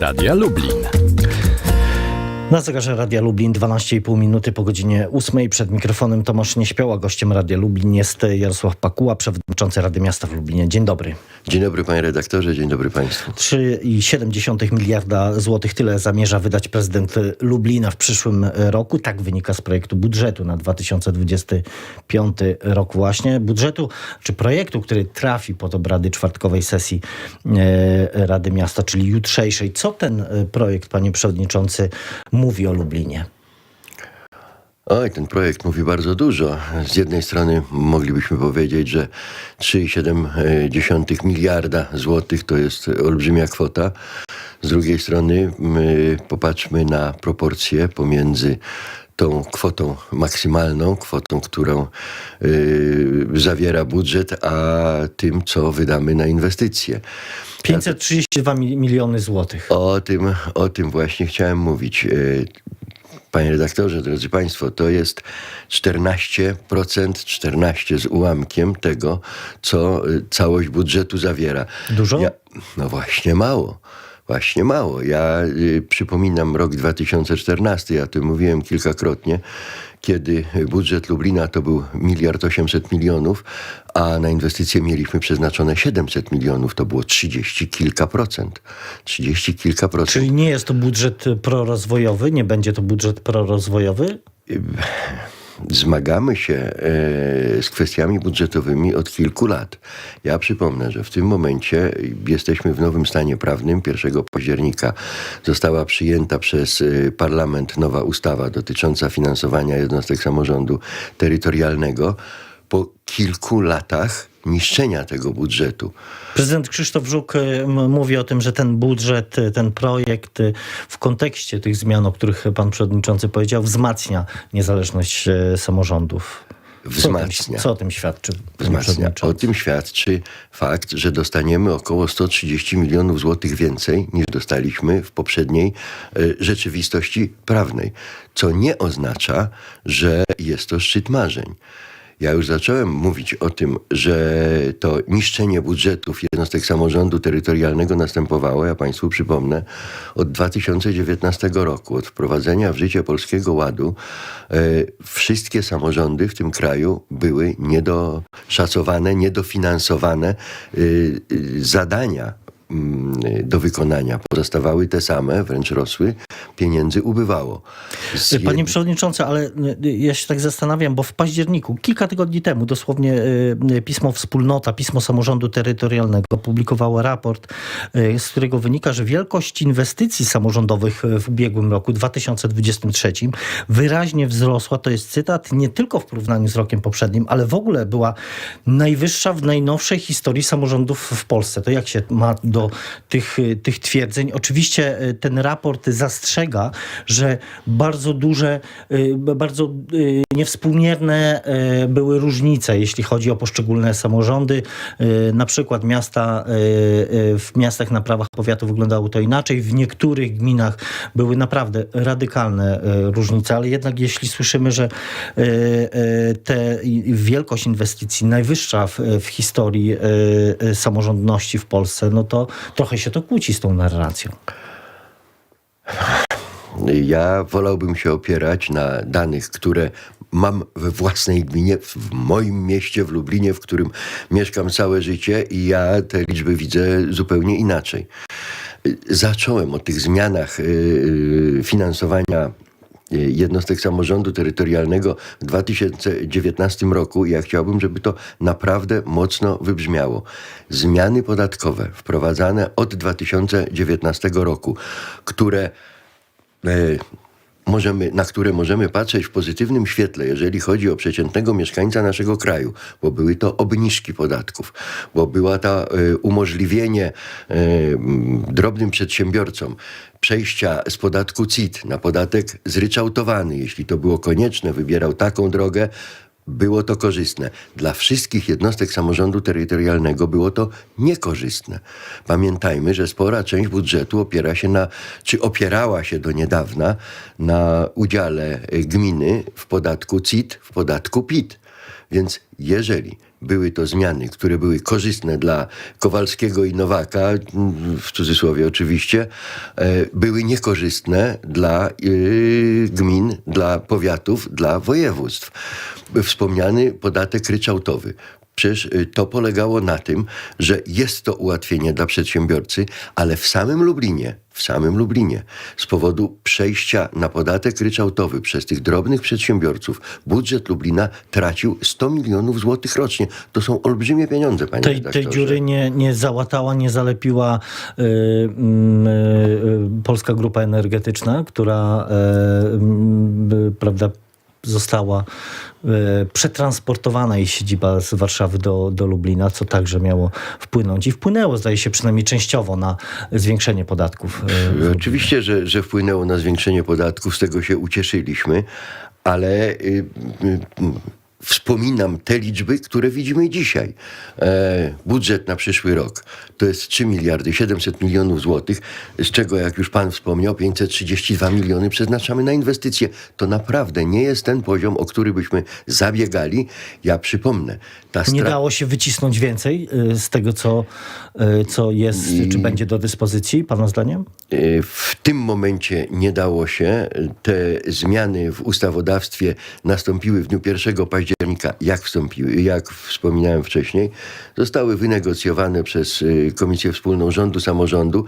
Radia Lublin. Na zegarze Radia Lublin 12,5 minuty po godzinie 8. Przed mikrofonem Tomasz Nieśpiała. Gościem Radia Lublin jest Jarosław Pakuła, przewodniczący Rady Miasta w Lublinie. Dzień dobry. Dzień dobry panie redaktorze, dzień dobry państwu. 3,7 miliarda złotych tyle zamierza wydać prezydent Lublina w przyszłym roku. Tak wynika z projektu budżetu na 2025 rok właśnie. Budżetu czy projektu, który trafi pod obrady czwartkowej sesji e, Rady Miasta, czyli jutrzejszej. Co ten e, projekt, panie przewodniczący, mówi o Lublinie? Oj, ten projekt mówi bardzo dużo. Z jednej strony moglibyśmy powiedzieć, że 3,7 miliarda złotych to jest olbrzymia kwota. Z drugiej strony my popatrzmy na proporcje pomiędzy tą kwotą maksymalną, kwotą, którą y, zawiera budżet, a tym, co wydamy na inwestycje. 532 mi- miliony złotych. O tym, o tym właśnie chciałem mówić. E, Panie redaktorze, drodzy Państwo, to jest 14%, 14 z ułamkiem tego, co e, całość budżetu zawiera. Dużo? Ja, no właśnie mało. Właśnie mało. Ja y, przypominam rok 2014, ja o tym mówiłem kilkakrotnie, kiedy budżet Lublina to był miliard 800 milionów, a na inwestycje mieliśmy przeznaczone 700 milionów. To było 30 kilka procent. 30 kilka procent. Czyli nie jest to budżet prorozwojowy, nie będzie to budżet prorozwojowy? Zmagamy się e, z kwestiami budżetowymi od kilku lat. Ja przypomnę, że w tym momencie jesteśmy w nowym stanie prawnym. 1 października została przyjęta przez e, parlament nowa ustawa dotycząca finansowania jednostek samorządu terytorialnego. Po kilku latach niszczenia tego budżetu. Prezydent Krzysztof Żuk y, mówi o tym, że ten budżet, y, ten projekt y, w kontekście tych zmian, o których pan przewodniczący powiedział, wzmacnia niezależność samorządów. Wzmacnia. Co o tym świadczy? wzmacnia. O tym świadczy fakt, że dostaniemy około 130 milionów złotych więcej niż dostaliśmy w poprzedniej rzeczywistości prawnej. Co nie oznacza, że jest to szczyt marzeń. Ja już zacząłem mówić o tym, że to niszczenie budżetów jednostek samorządu terytorialnego następowało, ja Państwu przypomnę, od 2019 roku, od wprowadzenia w życie Polskiego Ładu, e, wszystkie samorządy w tym kraju były niedoszacowane, niedofinansowane. E, e, zadania do wykonania pozostawały te same, wręcz rosły, pieniędzy ubywało. Z Panie jed- Przewodniczący, ale y, ja się tak zastanawiam, bo w październiku, kilka tygodni temu, dosłownie y, y, pismo Wspólnota, pismo Samorządu Terytorialnego publikowało raport, y, z którego wynika, że wielkość inwestycji samorządowych y, w ubiegłym roku, 2023, wyraźnie wzrosła, to jest cytat, nie tylko w porównaniu z rokiem poprzednim, ale w ogóle była najwyższa w najnowszej historii samorządów w Polsce. To jak się ma do tych, y, tych twierdzeń? Oczywiście y, ten raport zastrzega, że bardzo duże, b- bardzo y, niewspółmierne były różnice, jeśli chodzi o poszczególne samorządy. Na przykład miasta, w miastach na prawach powiatu wyglądało to inaczej. W niektórych gminach były naprawdę radykalne różnice, ale jednak jeśli słyszymy, że te wielkość inwestycji najwyższa w, w historii samorządności w Polsce, no to trochę się to kłóci z tą narracją. Ja wolałbym się opierać na danych, które mam we własnej gminie, w moim mieście, w Lublinie, w którym mieszkam całe życie i ja te liczby widzę zupełnie inaczej. Zacząłem o tych zmianach y, y, finansowania jednostek samorządu terytorialnego w 2019 roku ja chciałbym, żeby to naprawdę mocno wybrzmiało. Zmiany podatkowe wprowadzane od 2019 roku, które e, możemy, na które możemy patrzeć w pozytywnym świetle, jeżeli chodzi o przeciętnego mieszkańca naszego kraju, bo były to obniżki podatków, bo była ta e, umożliwienie m, drobnym przedsiębiorcom przejścia z podatku CIT na podatek zryczałtowany. Jeśli to było konieczne, wybierał taką drogę, było to korzystne. Dla wszystkich jednostek samorządu terytorialnego było to niekorzystne. Pamiętajmy, że spora część budżetu opiera się na, czy opierała się do niedawna na udziale gminy w podatku CIT, w podatku PIT. Więc jeżeli były to zmiany, które były korzystne dla Kowalskiego i Nowaka, w cudzysłowie oczywiście, e, były niekorzystne dla y, gmin, dla powiatów, dla województw. Wspomniany podatek ryczałtowy. Przecież y, to polegało na tym, że jest to ułatwienie dla przedsiębiorcy, ale w samym Lublinie, w samym Lublinie, z powodu przejścia na podatek ryczałtowy przez tych drobnych przedsiębiorców, budżet Lublina tracił 100 milionów złotych rocznie. To są olbrzymie pieniądze, panie tej, tej dziury nie, nie załatała, nie zalepiła y, mm, y, Polska Grupa Energetyczna, która y, prawda, została y, przetransportowana jej siedziba z Warszawy do, do Lublina, co także miało wpłynąć i wpłynęło, zdaje się, przynajmniej częściowo na zwiększenie podatków. y, Oczywiście, że, że wpłynęło na zwiększenie podatków, z tego się ucieszyliśmy, ale y, y, wspominam te liczby, które widzimy dzisiaj. E, budżet na przyszły rok to jest 3 miliardy 700 milionów złotych, z czego, jak już pan wspomniał, 532 miliony przeznaczamy na inwestycje. To naprawdę nie jest ten poziom, o który byśmy zabiegali. Ja przypomnę, ta Nie dało się wycisnąć więcej y, z tego, co, y, co jest, czy będzie do dyspozycji, pana zdaniem? Y, W tym momencie nie dało się. Te zmiany w ustawodawstwie nastąpiły w dniu 1 października, jak wstąpiły, jak wspominałem wcześniej, zostały wynegocjowane przez y, Komisję Wspólną Rządu Samorządu.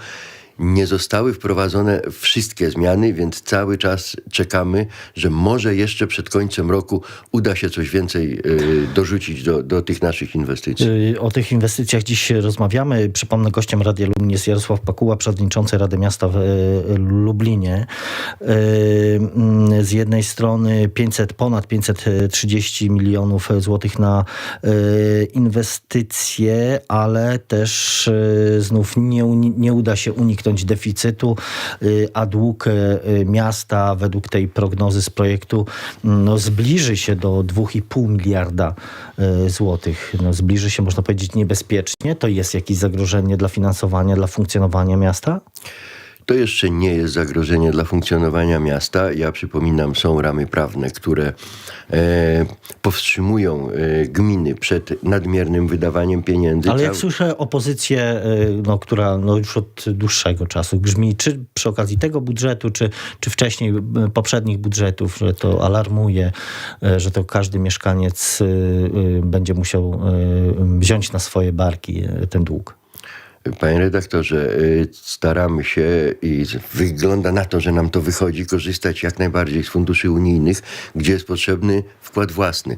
Nie zostały wprowadzone wszystkie zmiany, więc cały czas czekamy, że może jeszcze przed końcem roku uda się coś więcej y, dorzucić do, do tych naszych inwestycji. Y, O tych inwestycjach dziś rozmawiamy. Przypomnę, gościem Radia Lublin jest Jarosław Pakuła, przewodniczący Rady Miasta w y, Lublinie. Mm, Z jednej strony 500, ponad 530 milionów złotych na inwestycje, ale też znów nie, nie uda się uniknąć deficytu, y, a dług y, miasta według tej prognozy z projektu mm, no, zbliży się do 2,5 miliarda y, złotych. No, zbliży się, można powiedzieć, niebezpiecznie. To jest jakieś zagrożenie dla finansowania, dla funkcjonowania miasta? To jeszcze nie jest zagrożenie dla funkcjonowania miasta. Ja przypominam, są ramy prawne, które e, powstrzymują e, gminy przed nadmiernym wydawaniem pieniędzy. Ale jak Cał- słyszę opozycję, y, no, która no, już od dłuższego czasu grzmi, czy przy okazji tego budżetu, czy, czy wcześniej poprzednich budżetów, że to alarmuje, y, że to każdy mieszkaniec y, y, będzie musiał wziąć na swoje barki ten dług. Panie redaktorze, y, staramy się i wygląda na to, że nam to wychodzi, korzystać jak najbardziej z funduszy unijnych, gdzie jest potrzebny wkład własny.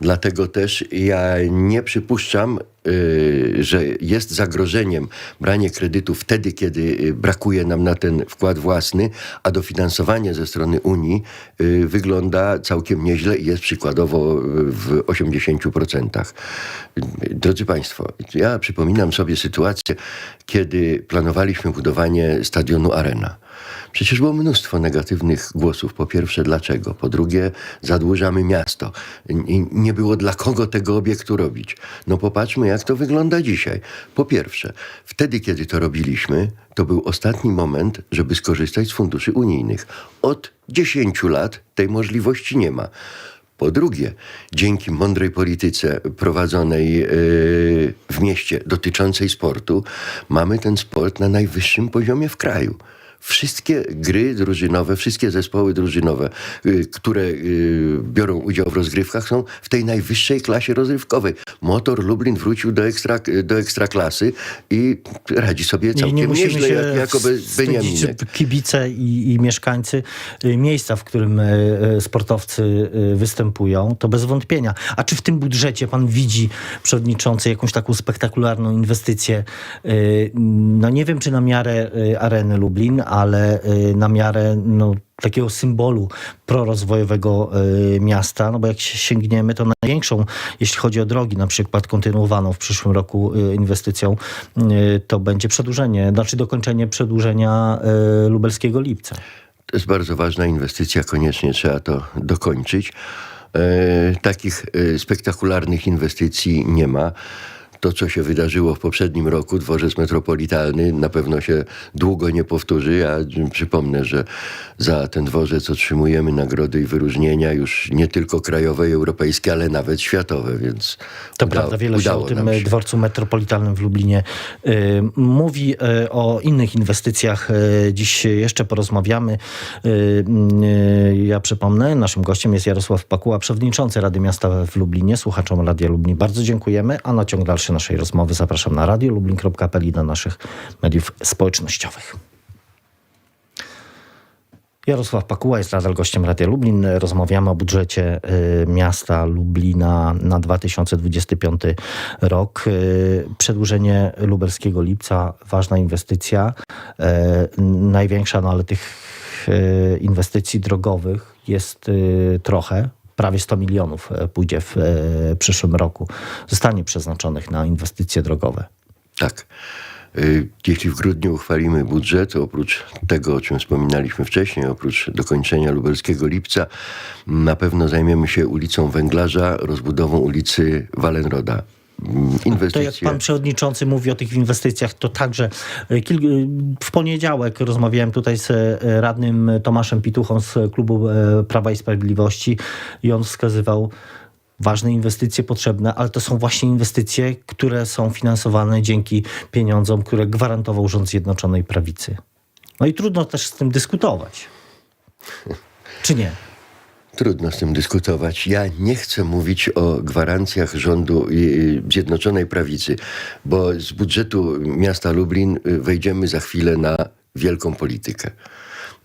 Dlatego też ja nie przypuszczam, y, że jest zagrożeniem branie kredytu wtedy, kiedy y, brakuje nam na ten wkład własny, a dofinansowanie ze strony Unii wygląda całkiem nieźle i jest przykładowo w 80%. Drodzy Państwo, ja przypominam sobie sytuację, kiedy planowaliśmy budowanie stadionu Arena. Przecież było mnóstwo negatywnych głosów. Po pierwsze, dlaczego? Po drugie, zadłużamy miasto. Nie było dla kogo tego obiektu robić. No popatrzmy, jak to wygląda dzisiaj. Po pierwsze, wtedy, kiedy to robiliśmy, to był ostatni moment, żeby skorzystać z funduszy unijnych. Od 10 lat tej możliwości nie ma. Po drugie, dzięki mądrej polityce prowadzonej yy, w mieście dotyczącej sportu, mamy ten sport na najwyższym poziomie w kraju. Wszystkie gry drużynowe, wszystkie zespoły drużynowe, yy, które yy, biorą udział w rozgrywkach, są w tej najwyższej klasie rozrywkowej. Motor Lublin wrócił do, ekstra, do ekstraklasy i radzi sobie całkiem nie musimy nieźle, się jak, jako Beniaminek. kibice i, i mieszkańcy y, miejsca, w którym y, y, sportowcy y, występują, to bez wątpienia. A czy w tym budżecie pan widzi, przewodniczący, jakąś taką spektakularną inwestycję? y, No nie wiem, czy na miarę y, areny Lublin, ale y, na miarę no, takiego symbolu prorozwojowego y, miasta, no bo jak się sięgniemy, to największą, jeśli chodzi o drogi, na przykład kontynuowaną w przyszłym roku y, inwestycją, to będzie przedłużenie, znaczy dokończenie przedłużenia lubelskiego lipca. To jest bardzo ważna inwestycja, koniecznie trzeba to dokończyć. E, takich spektakularnych inwestycji nie ma. To, co się wydarzyło w poprzednim roku, dworzec metropolitalny na pewno się długo nie powtórzy. Ja przypomnę, że za ten dworzec otrzymujemy nagrody i wyróżnienia już nie tylko krajowe i europejskie, ale nawet światowe, więc To prawda, wiele się o tym e, się. dworcu metropolitalnym w Lublinie y, mówi. Y, o innych inwestycjach dziś jeszcze porozmawiamy. Ja przypomnę, naszym gościem jest Jarosław Pakuła, przewodniczący Rady Miasta w Lublinie. Słuchaczom Radia Lublin bardzo dziękujemy, a na ciąg dalszy naszej rozmowy zapraszam na radiolublin.pl i do naszych mediów społecznościowych. Jarosław Pakuła jest nadal gościem Radia Lublin. Rozmawiamy o budżecie y, miasta Lublina na 2025 rok. Y, Przedłużenie lubelskiego lipca, ważna inwestycja, y, największa, no ale tych inwestycji drogowych jest trochę. Prawie 100 milionów y, pójdzie w y, przyszłym roku. Zostanie przeznaczonych na inwestycje drogowe. Tak. Y, Jeśli w grudniu uchwalimy budżet, oprócz tego, o czym wspominaliśmy wcześniej, oprócz dokończenia lubelskiego lipca, na pewno zajmiemy się ulicą Węglarza, rozbudową ulicy Walenroda. Mm, To jak Inwestycje. pan przewodniczący mówi o tych inwestycjach, to także e, e, w poniedziałek rozmawiałem tutaj z e, radnym Tomaszem Pituchą z klubu Prawa i Sprawiedliwości i on wskazywał ważne inwestycje potrzebne, ale to są właśnie inwestycje, które są finansowane dzięki pieniądzom, które gwarantował rząd Zjednoczonej Prawicy. No i trudno też z tym dyskutować. Czy nie? Trudno z tym dyskutować. Ja nie chcę mówić o gwarancjach rządu y, Zjednoczonej Prawicy, bo z budżetu miasta Lublin y, wejdziemy za chwilę na wielką politykę.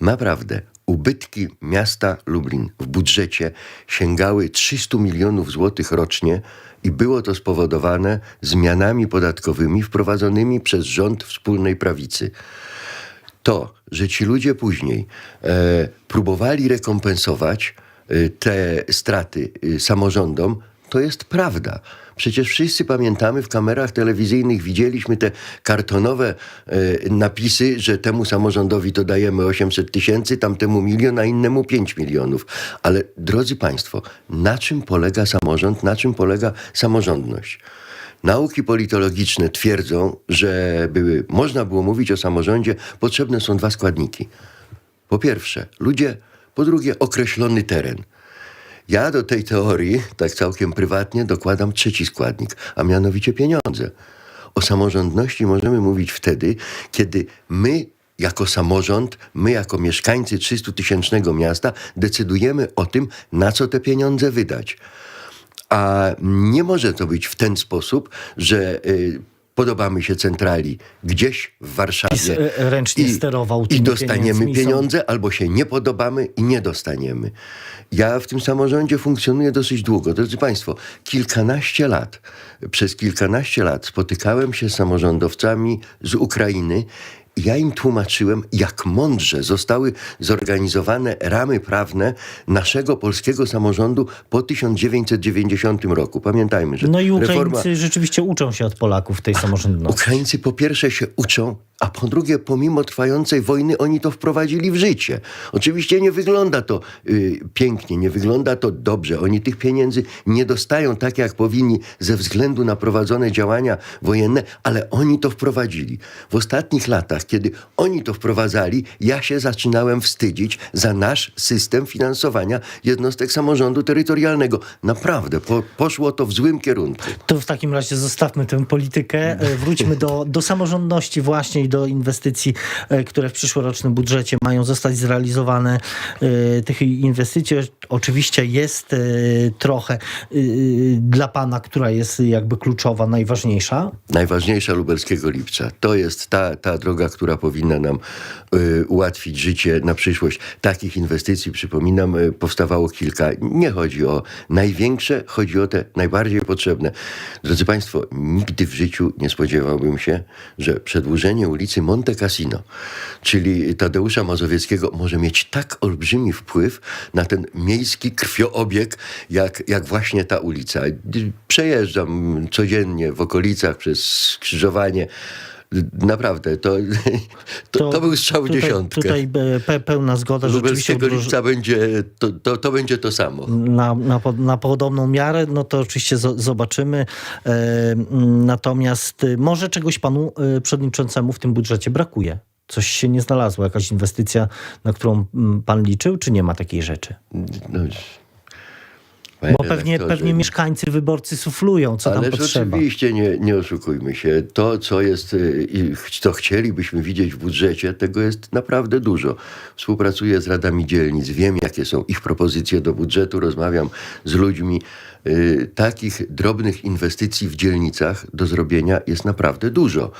Naprawdę, ubytki miasta Lublin w budżecie sięgały 300 milionów złotych rocznie i było to spowodowane zmianami podatkowymi wprowadzonymi przez rząd wspólnej prawicy to, że ci ludzie później e, próbowali rekompensować te straty e, samorządom, to jest prawda. Przecież wszyscy pamiętamy, w kamerach telewizyjnych widzieliśmy te kartonowe e, napisy, że temu samorządowi to dajemy 800 tysięcy, tamtemu milion, a innemu 5 milionów. Ale drodzy Państwo, na czym polega samorząd, na czym polega samorządność? Nauki politologiczne twierdzą, że by można było mówić o samorządzie, potrzebne są dwa składniki. Po pierwsze, ludzie, po drugie, określony teren. Ja do tej teorii, tak całkiem prywatnie, dokładam trzeci składnik, a mianowicie pieniądze. O samorządności możemy mówić wtedy, kiedy my jako samorząd, my jako mieszkańcy 300-tysięcznego miasta decydujemy o tym, na co te pieniądze wydać. A nie może to być w ten sposób, że y, podobamy się centrali gdzieś w Warszawie PiS, y, ręcznie sterował i dostaniemy pieniądze, albo się nie podobamy i nie dostaniemy. Ja w tym samorządzie funkcjonuję dosyć długo. Drodzy Państwo, kilkanaście lat, przez kilkanaście lat spotykałem się z samorządowcami z Ukrainy i ja im tłumaczyłem, jak mądrze zostały zorganizowane ramy prawne naszego polskiego samorządu po 1990 roku. Pamiętajmy, że No i reforma... Ukraińcy rzeczywiście uczą się od Polaków tej samorządności. Ukraińcy po pierwsze się uczą, a po drugie, pomimo trwającej wojny, oni to wprowadzili w życie. Oczywiście nie wygląda to y, pięknie, nie wygląda to dobrze. Oni tych pieniędzy nie dostają tak, jak powinni, ze względu na prowadzone działania wojenne, ale oni to wprowadzili. W ostatnich latach, kiedy oni to wprowadzali, ja się zaczynałem wstydzić za nasz system finansowania jednostek samorządu terytorialnego. Naprawdę, po, poszło to w złym kierunku. To w takim razie zostawmy tę politykę, e, wróćmy do, do samorządności właśnie i do inwestycji, e, które w przyszłorocznym budżecie mają zostać zrealizowane. E, Tych inwestycji oczywiście jest trochę dla pana, która jest jakby kluczowa, najważniejsza. najważniejsza lubelskiego lipca. To jest ta, ta droga, która powinna nam y, ułatwić życie na przyszłość. Takich inwestycji, przypominam, y, powstawało kilka. Nie chodzi o największe, chodzi o te najbardziej potrzebne. Drodzy Państwo, nigdy w życiu nie spodziewałbym się, że przedłużenie ulicy Monte Cassino, czyli Tadeusza Mazowieckiego, może mieć tak olbrzymi wpływ na ten miejski krwioobieg, jak, jak właśnie ta ulica. Przejeżdżam codziennie w okolicach przez skrzyżowanie. Naprawdę, to, to, to, był strzał tutaj, dziesiątkę. Tutaj e, pe, pełna zgoda, rzeczywiście Lubelskiego udroż- lipca będzie, to, to, to będzie to samo. na, na, na podobną miarę, no to oczywiście zo- zobaczymy. E, natomiast y, może czegoś panu y, przewodniczącemu w tym budżecie brakuje. Coś się nie znalazło, jakaś inwestycja, na którą pan liczył, czy nie ma takiej rzeczy? No, Bo pewnie, pewnie mieszkańcy, wyborcy suflują, co tam Ależ potrzeba. oczywiście nie, nie oszukujmy się. To, co jest y, i co chcielibyśmy widzieć w budżecie, tego jest naprawdę dużo. Współpracuję z radami dzielnic, wiem, jakie są ich propozycje do budżetu, rozmawiam z ludźmi. Y, Takich drobnych inwestycji w dzielnicach do zrobienia jest naprawdę dużo.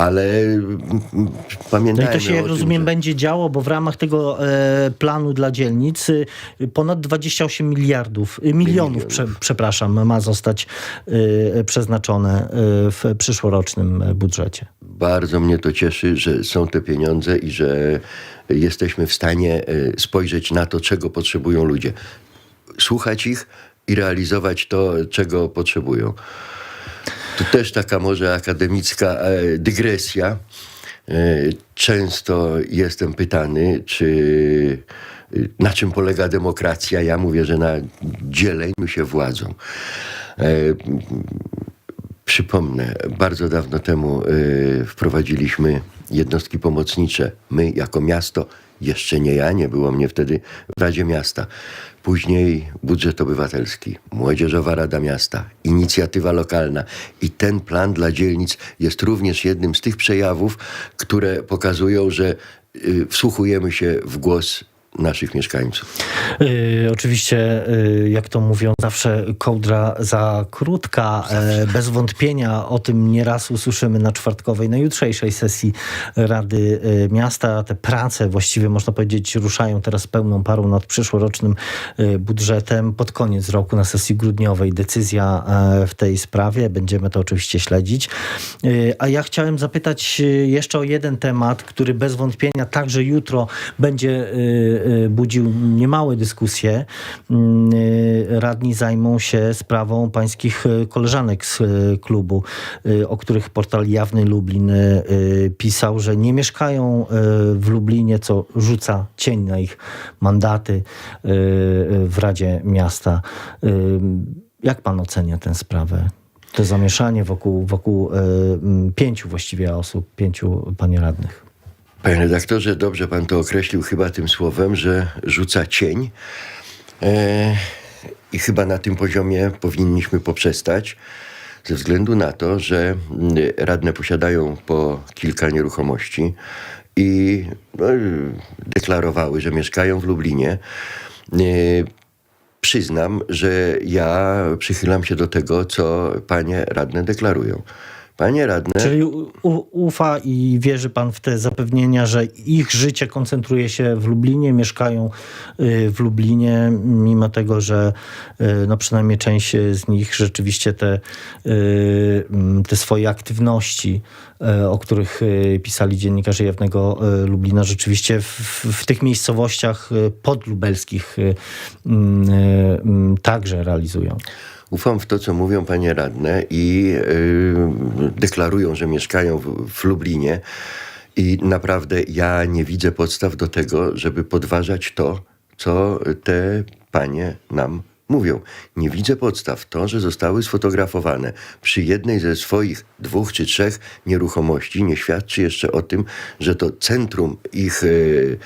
Ale mm, No i pamiętajmy to się, jak rozumiem, że... będzie działo, bo w ramach tego e, planu dla dzielnic y, ponad 28 miliardów, y, milionów, prze, przepraszam, ma zostać y, przeznaczone w przyszłorocznym budżecie. Bardzo mnie to cieszy, że są te pieniądze i że jesteśmy w stanie e, spojrzeć na to, czego potrzebują ludzie. Słuchać ich i realizować to, czego potrzebują. Tu też taka może akademicka e, dygresja. E, Często jestem pytany, czy e, na czym polega demokracja. Ja mówię, że na dzieleniu się władzą. Przypomnę, bardzo dawno temu wprowadziliśmy jednostki pomocnicze. My, jako miasto, jeszcze nie ja, nie było mnie wtedy w Radzie Miasta. Później budżet obywatelski, Młodzieżowa Rada Miasta, inicjatywa lokalna. I ten plan dla dzielnic jest również jednym z tych przejawów, które pokazują, że y, wsłuchujemy się w głos naszych mieszkańców. Y, oczywiście, y, jak to mówią, zawsze kołdra za krótka. E, bez wątpienia o tym nieraz usłyszymy na czwartkowej, na jutrzejszej sesji Rady y, Miasta. Te prace właściwie, można powiedzieć, ruszają teraz pełną parą nad przyszłorocznym y, budżetem. Pod koniec roku na sesji grudniowej decyzja w tej sprawie. Będziemy to oczywiście śledzić. Y, A ja chciałem zapytać y, jeszcze o jeden temat, który bez wątpienia także jutro będzie y, y, budził niemałe dyskusje. Y, Radni zajmą się sprawą pańskich y, koleżanek z y, klubu, y, o których portal Jawny Lublin y, y, pisał, że nie mieszkają y, w Lublinie, co rzuca cień na ich mandaty y, y, w Radzie Miasta. Y, Jak pan ocenia tę sprawę? To zamieszanie wokół, wokół y, pięciu właściwie osób, pięciu panie radnych. Panie redaktorze, dobrze pan to określił chyba tym słowem, że rzuca cień. E, I chyba na tym poziomie powinniśmy poprzestać, ze względu na to, że mm, radne posiadają po kilka nieruchomości i no, deklarowały, że mieszkają w Lublinie. E, Przyznam, że ja przychylam się do tego, co panie radne deklarują. Panie radne. Czyli ufa i wierzy pan w te zapewnienia, że ich życie koncentruje się w Lublinie, mieszkają y, w Lublinie, mimo tego, że y, no przynajmniej część z nich rzeczywiście te, y, te swoje aktywności, o których pisali dziennikarze Jawnego Lublina, rzeczywiście w, w tych miejscowościach podlubelskich także realizują. Ufam w to, co mówią panie radne i yy, deklarują, że mieszkają w, w Lublinie. I naprawdę ja nie widzę podstaw do tego, żeby podważać to, co te panie nam mówią. Nie widzę podstaw. To, że zostały sfotografowane przy jednej ze swoich dwóch czy trzech nieruchomości, nie świadczy jeszcze o tym, że to centrum ich yy,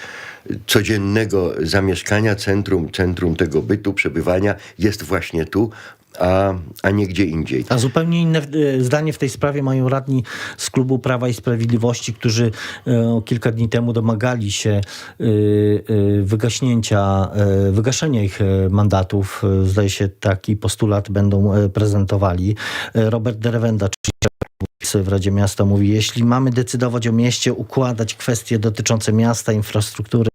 codziennego zamieszkania, centrum, centrum tego bytu, przebywania jest właśnie tu, a, a nie gdzie indziej. A zupełnie inne e, zdanie w tej sprawie mają radni z klubu Prawa i Sprawiedliwości, którzy e, kilka dni temu domagali się e, e, wygaśnięcia, e, wygaszenia ich e, mandatów. Zdaje się, taki postulat będą prezentowali. Robert Derewenda, czyli w Radzie Miasta mówi, jeśli mamy decydować o mieście, układać kwestie dotyczące miasta, infrastruktury,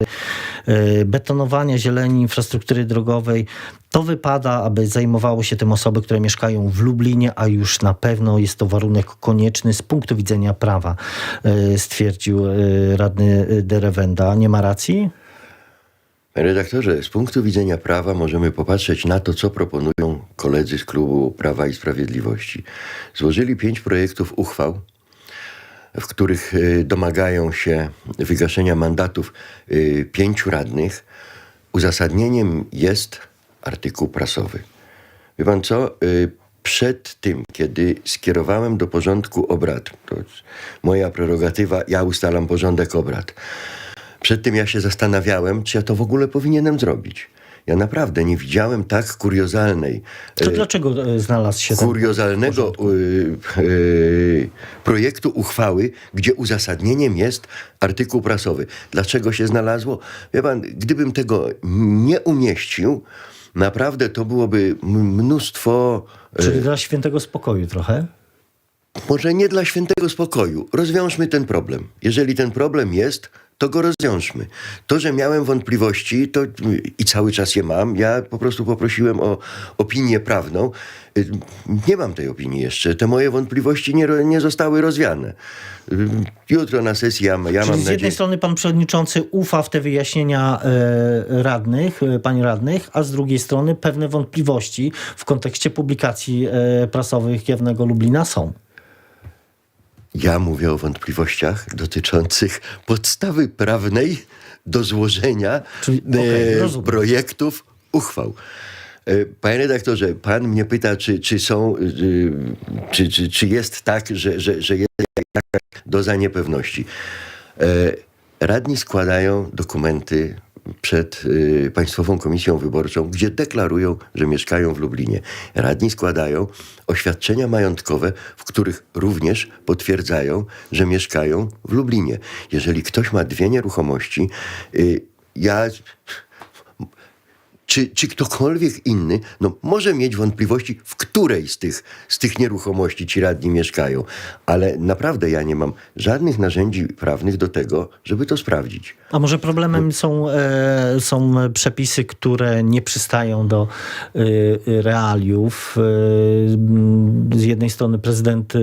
e, betonowania, zieleni, infrastruktury drogowej, to wypada, aby zajmowało się tym osoby, które mieszkają w Lublinie, a już na pewno jest to warunek konieczny z punktu widzenia prawa, e, stwierdził e, radny Derewenda. Nie ma racji? Redaktorze, z punktu widzenia prawa możemy popatrzeć na to, co proponują koledzy z klubu Prawa i Sprawiedliwości. Złożyli pięć projektów uchwał w których y, domagają się wygaszenia mandatów y, pięciu radnych, uzasadnieniem jest artykuł prasowy. Wie pan co? Y, Przed tym, kiedy skierowałem do porządku obrad, to moja prerogatywa, ja ustalam porządek obrad. Przed tym ja się zastanawiałem, czy ja to w ogóle powinienem zrobić. Ja naprawdę nie widziałem tak kuriozalnej To dlaczego e, znalazł się kuriozalnego y, y, projektu uchwały, gdzie uzasadnieniem jest artykuł prasowy. Dlaczego się znalazło? Wie pan, gdybym tego nie umieścił, naprawdę to byłoby mnóstwo. Czyli dla świętego spokoju trochę? może nie dla świętego spokoju. Rozwiążmy ten problem. Jeżeli ten problem jest, to go rozwiążmy. To, że miałem wątpliwości, to i cały czas je mam, ja po prostu poprosiłem o opinię prawną. Y, Nie mam tej opinii jeszcze. Te moje wątpliwości nie, nie zostały rozwiane. Y, Jutro na sesji ja, ja Czyli mam z jednej nadzieję... strony pan przewodniczący ufa w te wyjaśnienia e, radnych, e, pań radnych, a z drugiej strony pewne wątpliwości w kontekście publikacji e, prasowych Jawnego Lublina są. Ja mówię o wątpliwościach dotyczących podstawy prawnej do złożenia Czyli- e, rozumiem. projektów uchwał. E, Panie redaktorze, pan mnie pyta, czy, czy są, y, czy, czy, czy jest tak, że, że, że jest jakaś doza niepewności. E, Radni składają dokumenty przed y, Państwową Komisją Wyborczą, gdzie deklarują, że mieszkają w Lublinie. Radni składają oświadczenia majątkowe, w których również potwierdzają, że mieszkają w Lublinie. Jeżeli ktoś ma dwie nieruchomości, y, ja czy, czy ktokolwiek inny no, może mieć wątpliwości, w której z tych, z tych nieruchomości ci radni mieszkają. Ale naprawdę ja nie mam żadnych narzędzi prawnych do tego, żeby to sprawdzić. A może problemem są, e, są przepisy, które nie przystają do e, realiów. E, z jednej strony prezydent e,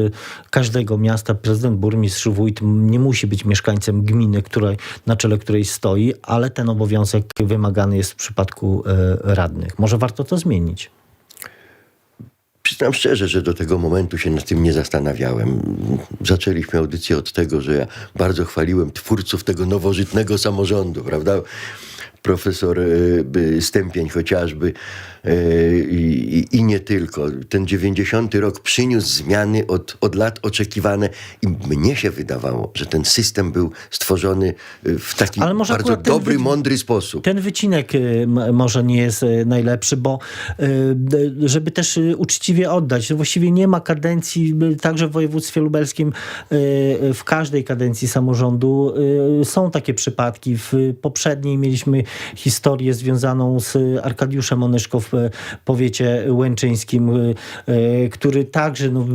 każdego miasta, prezydent, burmistrz, wójt nie musi być mieszkańcem gminy, której, na czele której stoi, ale ten obowiązek wymagany jest w przypadku e, radnych. Może warto to zmienić. Przyznam szczerze, że do tego momentu się nad tym nie zastanawiałem. Zaczęliśmy audycję od tego, że ja bardzo chwaliłem twórców tego nowożytnego samorządu, prawda? Profesor y, Stępień chociażby i, i nie tylko. Ten 90 rok przyniósł zmiany od, od lat oczekiwane i mnie się wydawało, że ten system był stworzony y, w taki bardzo dobry, wy- mądry sposób. Ten wycinek m- może nie jest najlepszy, bo żeby też uczciwie oddać, że właściwie nie ma kadencji, także w województwie lubelskim, w każdej kadencji samorządu są takie przypadki. W poprzedniej mieliśmy historię związaną z Arkadiuszem w y, powiecie łęczyńskim, y, y, który także no,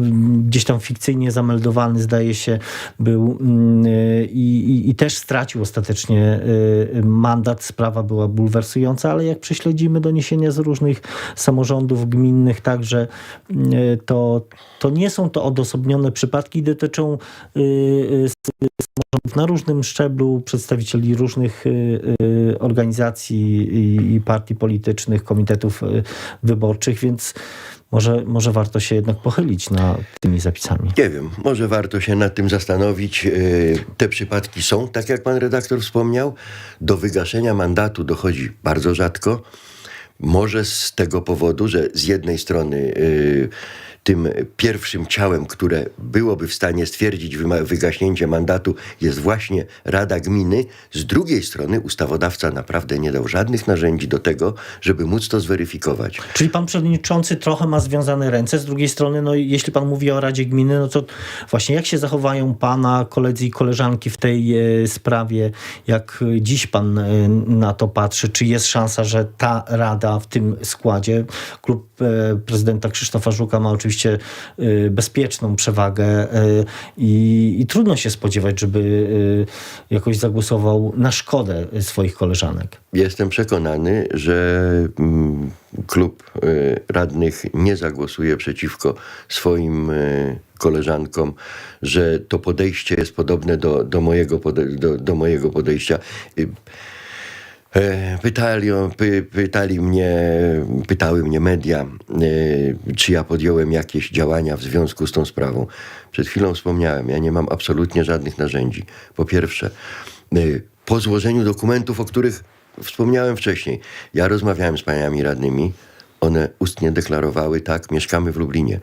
gdzieś tam fikcyjnie zameldowany, zdaje się, był mm, i, i, i też stracił ostatecznie mandat. Sprawa była bulwersująca, ale jak prześledzimy doniesienia z różnych samorządów gminnych, także y, to, to nie są to odosobnione przypadki, dotyczą samorządów na różnym szczeblu, przedstawicieli różnych organizacji i, partii politycznych, komitetów wyborczych, więc może, może warto się jednak pochylić nad tymi zapisami. Nie wiem, może warto się nad tym zastanowić. Yy, Te przypadki są, tak jak pan redaktor wspomniał. Do wygaszenia mandatu dochodzi bardzo rzadko. Może z tego powodu, że z jednej strony yy, tym pierwszym ciałem, które byłoby w stanie stwierdzić wygaśnięcie mandatu, jest właśnie Rada Gminy. Z drugiej strony ustawodawca naprawdę nie dał żadnych narzędzi do tego, żeby móc to zweryfikować. Czyli pan przewodniczący trochę ma związane ręce. Z drugiej strony, no, jeśli pan mówi o Radzie Gminy, no to właśnie jak się zachowają pana koledzy i koleżanki w tej e, sprawie? Jak dziś pan e, na to patrzy? Czy jest szansa, że ta rada w tym składzie, klub e, prezydenta Krzysztofa Żuka ma oczywiście e, bezpieczną przewagę e, i, i trudno się spodziewać, żeby e, jakoś zagłosował na szkodę swoich koleżanek. Jestem przekonany, że mm, klub y, radnych nie zagłosuje przeciwko swoim y, koleżankom, że to podejście jest podobne do, do, mojego, do, do mojego podejścia. E, Pytali, py, pytali mnie, pytały mnie media, e, czy ja podjąłem jakieś działania w związku z tą sprawą. Przed chwilą wspomniałem, ja nie mam absolutnie żadnych narzędzi. Po pierwsze, e, po złożeniu dokumentów, o których wspomniałem wcześniej, ja rozmawiałem z paniami radnymi, one ustnie deklarowały, tak, mieszkamy w Lublinie.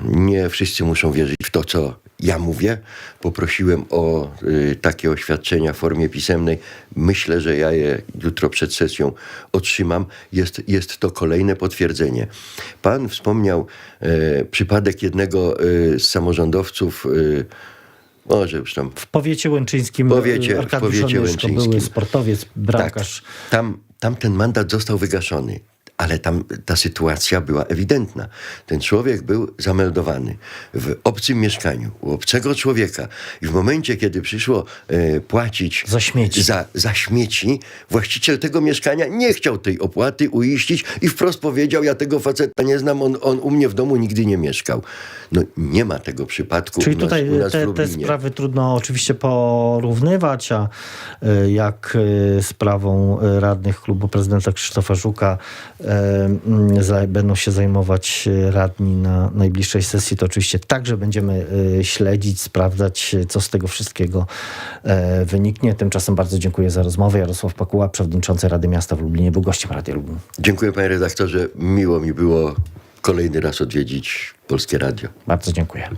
Nie wszyscy muszą wierzyć w to, co ja mówię. Poprosiłem o y, takie oświadczenia w formie pisemnej. Myślę, że ja je jutro przed sesją otrzymam. Jest, jest to kolejne potwierdzenie. Pan wspomniał e, przypadek jednego e, z samorządowców. E, może już tam W powiecie łęczyńskim Powiecie- y, w powiecie Onyszko, łęczyńskim. były sportowiec, bramkarz. tak, tam, tam ten mandat został wygaszony. Ale tam ta sytuacja była ewidentna. Ten człowiek był zameldowany w obcym mieszkaniu, u obcego człowieka. I w momencie, kiedy przyszło e, płacić Za śmieci. za, za śmieci, właściciel tego mieszkania nie chciał tej opłaty uiścić i wprost powiedział, ja tego faceta nie znam, on, on u mnie w domu nigdy nie mieszkał. No nie ma tego przypadku Czyli u nas, tutaj u nas w te, te sprawy trudno oczywiście porównywać, a y, jak y, sprawą y, radnych klubu prezydenta Krzysztofa Żuka będą się zajmować radni na najbliższej sesji, to oczywiście także będziemy śledzić, sprawdzać, co z tego wszystkiego wyniknie. Tymczasem bardzo dziękuję za rozmowę. Jarosław Pakuła, przewodniczący Rady Miasta w Lublinie, był gościem Radia Lublin. Dziękuję panie redaktorze. Miło mi było kolejny raz odwiedzić Polskie Radio. Bardzo dziękuję.